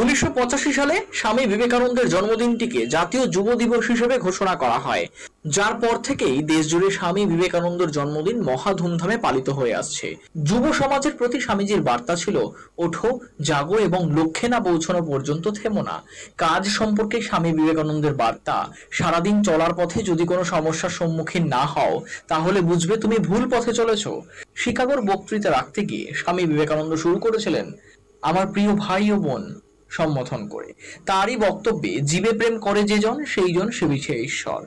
উনিশশো পঁচাশি সালে স্বামী বিবেকানন্দের জন্মদিনটিকে জাতীয় যুব দিবস হিসেবে ঘোষণা করা হয়। যার পর থেকেই দেশজুড়ে স্বামী বিবেকানন্দের জন্মদিন মহা ধুমধামে পালিত হয়ে আসছে। যুব সমাজের প্রতি স্বামীজির বার্তা ছিল, ওঠো, জাগো এবং লক্ষ্যে না পৌঁছানো পর্যন্ত থেমো না। কাজ সম্পর্কে স্বামী বিবেকানন্দের বার্তা, সারাদিন চলার পথে যদি কোনো সমস্যার সম্মুখীন না হও, তাহলে বুঝবে তুমি ভুল পথে চলেছ। শিকাগোর বক্তৃতা রাখতে গিয়ে স্বামী বিবেকানন্দ শুরু করেছিলেন, আমার প্রিয় ভাই ও বোন সম্বোধন করে। তারই বক্তব্যে জীবে প্রেম করে যে জন, সেই জন সেবিছে ঈশ্বর।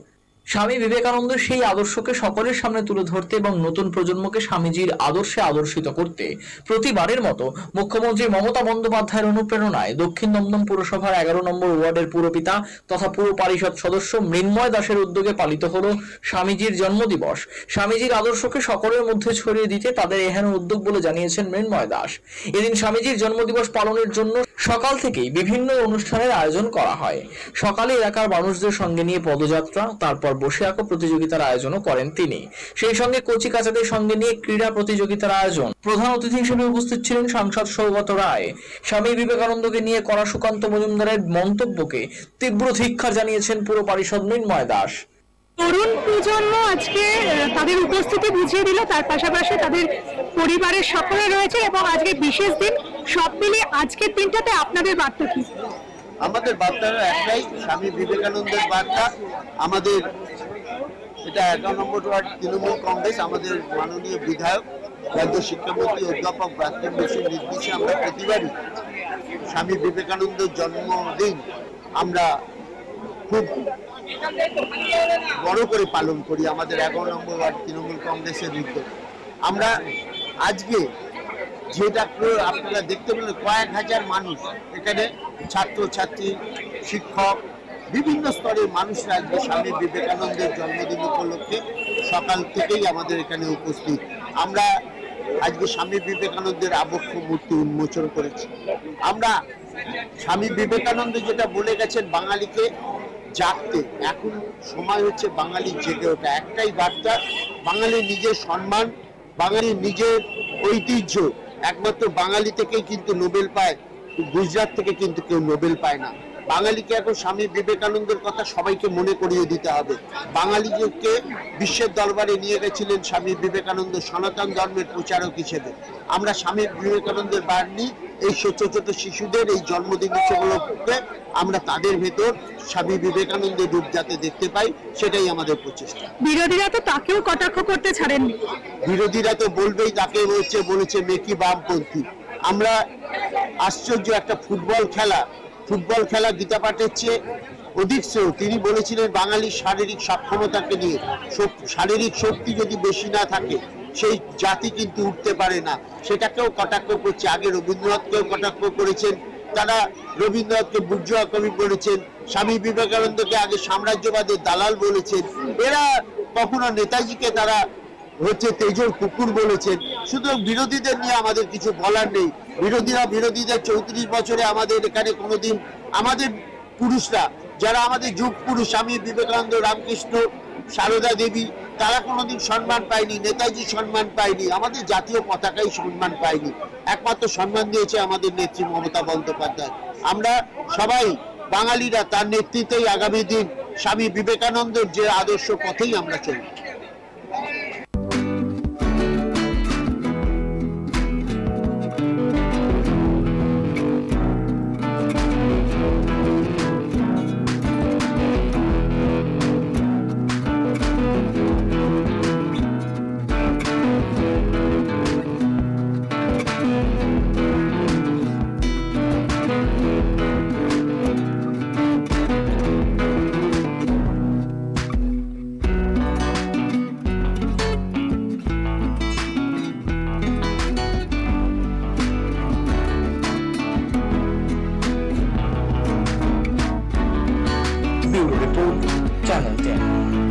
স্বামী বিবেকানন্দ সেই আদর্শকে সকলের সামনে তুলে ধরতে এবং নতুন প্রজন্মকে স্বামীজির আদর্শে আদর্শিত করতে প্রতিবারের মতো মুখ্যমন্ত্রী মমতা বন্দ্যোপাধ্যায়ের অনুপ্রেরণায় দক্ষিণ দমদম পুরসভার এগারো নম্বর ওয়ার্ডের পুরপিতা তথা পুর পরিষদ সদস্য মৃন্ময় দাসের উদ্যোগে পালিত হলো স্বামীজির জন্মদিবস। স্বামীজির আদর্শকে সকলের মধ্যে ছড়িয়ে দিতে তাদের এহেন উদ্যোগ বলে জানিয়েছেন মৃন্ময় দাস। এদিন স্বামীজির জন্মদিবস পালনের জন্য সকাল থেকেই বিভিন্ন অনুষ্ঠানের আয়োজন করা হয়। সকালে এলাকার মানুষদের সঙ্গে নিয়ে পদযাত্রা, তারপর বসে আঁকো প্রতিযোগিতার আয়োজনও করেন তিনি। সেই সঙ্গে কচি কাচাদের সঙ্গে নিয়ে ক্রীড়া প্রতিযোগিতার আয়োজন। প্রধান অতিথি হিসেবে উপস্থিত ছিলেন সাংসদ সৌগত রায়। স্বামী বিবেকানন্দকে নিয়ে করা সুকান্ত মজুমদারের মন্তব্যকে তীব্র ধিক্ষার জানিয়েছেন পুরো পরিষদ মৃন্ময় দাস। তরুণ প্রজন্ম আজকে তাদের উপস্থিতি বুঝিয়ে দিল। তার পাশাপাশি তাদের পরিবারের সকলে রয়েছে এবং আজকে বিশেষ দিন সব মিলিয়ে আজকের দিনটাতে আপনাদের বার্তা কি? আমাদের বার্তা একটাই স্বামী বিবেকানন্দের বার্তা। আমাদের এটা এগারো নম্বর ওয়ার্ড, তৃণমূল কংগ্রেস, আমাদের মাননীয় বিধায়ক, রাজ্য শিক্ষামন্ত্রী, অধ্যাপক ব্রাত্যন বসুর নির্দেশে আমরা প্রতিবারই স্বামী বিবেকানন্দের জন্মদিন আমরা খুব বড় করে পালন করি আমাদের এগারো নম্বর ওয়ার্ড, তৃণমূল কংগ্রেসের উদ্যোগ। আমরা আজকে যেটা আপনারা দেখতে পেলেন, কয়েক হাজার মানুষ এখানে ছাত্র ছাত্রী শিক্ষক, বিভিন্ন স্তরের মানুষরা আজকে স্বামী বিবেকানন্দের জন্মদিন উপলক্ষে সকাল থেকেই আমাদের এখানে উপস্থিত। আমরা আজকে স্বামী বিবেকানন্দের আবক্ষ মূর্তি উন্মোচন করেছি। আমরা স্বামী বিবেকানন্দ যেটা বলে গেছেন বাঙালিকে জাগতে, এখন সময় হচ্ছে বাঙালির জেগে ওঠা। একটাই বার্তা, বাঙালির নিজের সম্মান, বাঙালির নিজের ঐতিহ্য একমাত্র বাঙালি থেকেই কিন্তু নোবেল পায়, গুজরাট থেকে কিন্তু কেউ নোবেল পায় না। বাঙালিকে এখন স্বামী বিবেকানন্দের কথা সবাইকে মনে করিয়ে দিতে হবে। বাঙালিকে বিশ্বের দরবারে নিয়ে গেছিলেন স্বামী বিবেকানন্দ সনাতন ধর্মের প্রচারক হিসেবে। আমরা স্বামী বিবেকানন্দের বাণী এই ছোট ছোট শিশুদের এই জন্মদিন উপলক্ষে আমরা তাদের ভেতর স্বামী বিবেকানন্দের রূপ যাতে দেখতে পাই সেটাই আমাদের প্রচেষ্টা। বিরোধীরা তো তাকেও কটাক্ষ করতে ছাড়েননি। বিরোধীরা তো বলবেই তাকে হচ্ছে বলেছে মেকি বামপন্থী। আমরা আশ্চর্য একটা ফুটবল খেলা ফুটবল খেলা গীতা পাঠের চেয়ে অধিক শ্রেয়। তিনি বলেছিলেন বাঙালির শারীরিক সক্ষমতাকে নিয়ে শারীরিক শক্তি যদি বেশি না থাকে সেই জাতি কিন্তু উঠতে পারে না। সেটাকেও কটাক্ষ করছে। আগে রবীন্দ্রনাথকেও কটাক্ষ করেছেন। তারা রবীন্দ্রনাথকে বুর্জোয়া কবি বলেছেন। স্বামী বিবেকানন্দকে আগে সাম্রাজ্যবাদের দালাল বলেছেন। এরা কখনো নেতাজিকে তারা হচ্ছে তেজর কুকুর বলেছেন। শুধু বিরোধীদের নিয়ে আমাদের কিছু বলার নেই। বিরোধীরা বিরোধীদের চৌত্রিশ বছরে আমাদের এখানে কোনোদিন, আমাদের পুরুষরা, যারা আমাদের যুগ পুরুষ, স্বামী বিবেকানন্দ, রামকৃষ্ণ সারদা দেবী, তারা কোনোদিন সম্মান পায়নি, নেতাজি সম্মান পায়নি, আমাদের জাতীয় পতাকাই সম্মান পায়নি। একমাত্র সম্মান দিয়েছে আমাদের নেত্রী মমতা বন্দ্যোপাধ্যায়। আমরা সবাই বাঙালিরা তার নেতৃত্বেই আগামী দিন স্বামী বিবেকানন্দের যে আদর্শ পথেই আমরা 就有个兜子，这样的。